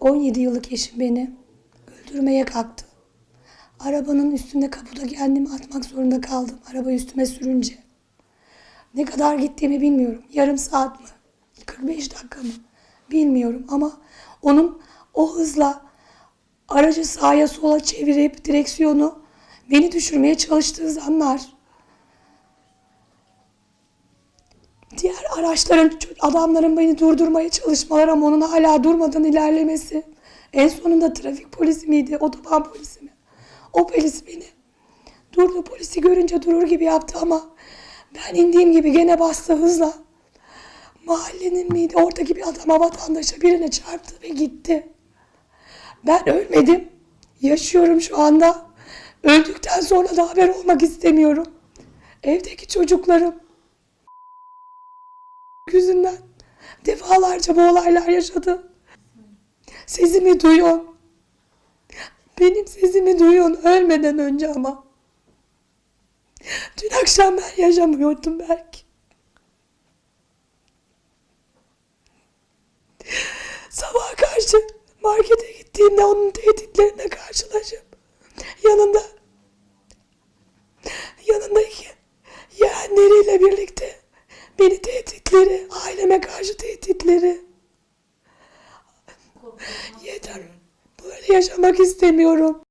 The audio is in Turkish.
17 yıllık eşim beni öldürmeye kalktı. Arabanın üstünde kaputa kendimi atmak zorunda kaldım. Araba üstüme sürünce. Ne kadar gittiğimi bilmiyorum. Yarım saat mi? 45 dakika mı? Bilmiyorum ama onun o hızla aracı sağa sola çevirip direksiyonu beni düşürmeye çalıştığı zanlar. Diğer araçların, adamların beni durdurmaya çalışmaları ama onun hala durmadan ilerlemesi. En sonunda trafik polisi miydi, otoban polisi mi? O polis beni durdu polisi görünce durur gibi yaptı ama ben indiğim gibi gene bastı hızla. Mahallenin miydi oradaki bir adama vatandaşa birine çarptı ve gitti. Ben ölmedim. Yaşıyorum şu anda. Öldükten sonra da haber olmak istemiyorum. Evdeki çocuklarım yüzünden defalarca bu olaylar yaşadı. Sesimi duyun. Benim sesimi duyun ölmeden önce ama. Dün akşam ben yaşamıyordum belki. Sabah karşı markete gittiğimde onun tehditlerine karşılaşıp yanında yanındaki yeğenleriyle birlikte beni tehditleri, aileme karşı tehditleri. Yeter. Böyle yaşamak istemiyorum.